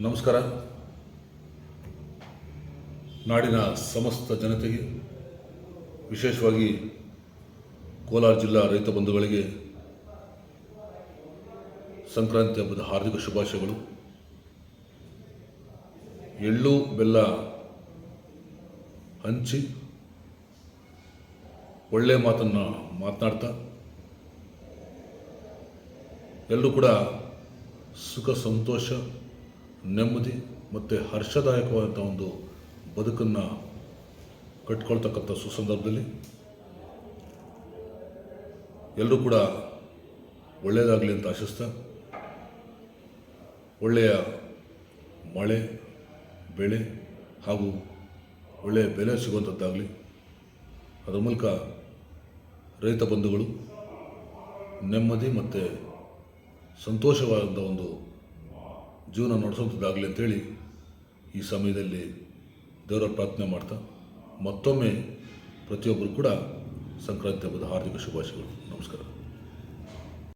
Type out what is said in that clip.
ನಮಸ್ಕಾರ. ನಾಡಿನ ಸಮಸ್ತ ಜನತೆಗೆ, ವಿಶೇಷವಾಗಿ ಕೋಲಾರ ಜಿಲ್ಲಾ ರೈತ ಬಂಧುಗಳಿಗೆ ಸಂಕ್ರಾಂತಿ ಹಬ್ಬದ ಹಾರ್ದಿಕ ಶುಭಾಶಯಗಳು. ಎಳ್ಳು, ಬೆಲ್ಲ, ಹಂಚಿ ಒಳ್ಳೆಯ ಮಾತನ್ನು ಮಾತನಾಡ್ತಾ ಎಲ್ಲರೂ ಕೂಡ ಸುಖ, ಸಂತೋಷ, ನೆಮ್ಮದಿ ಮತ್ತು ಹರ್ಷದಾಯಕವಾದಂಥ ಒಂದು ಬದುಕನ್ನು ಕಟ್ಕೊಳ್ತಕ್ಕಂಥ ಸುಸಂದರ್ಭದಲ್ಲಿ ಎಲ್ಲರೂ ಕೂಡ ಒಳ್ಳೆಯದಾಗಲಿ ಅಂತ ಆಶಿಸ್ತಾ, ಒಳ್ಳೆಯ ಮಳೆ, ಬೆಳೆ ಹಾಗೂ ಒಳ್ಳೆಯ ಬೆಲೆ ಸಿಗುವಂಥದ್ದಾಗಲಿ ಅದರ ಮೂಲಕ ರೈತ ಬಂಧುಗಳು ನೆಮ್ಮದಿ ಮತ್ತು ಸಂತೋಷವಾದ ಒಂದು ಜೀವನ ನಡೆಸುವಂಥದ್ದಾಗಲಿ ಅಂತೇಳಿ ಈ ಸಮಯದಲ್ಲಿ ದೇವರ ಪ್ರಾರ್ಥನೆ ಮಾಡ್ತಾ ಮತ್ತೊಮ್ಮೆ ಪ್ರತಿಯೊಬ್ಬರು ಕೂಡ ಸಂಕ್ರಾಂತಿ ಹಬ್ಬದ ಹಾರ್ದಿಕ ಶುಭಾಶಯಗಳು.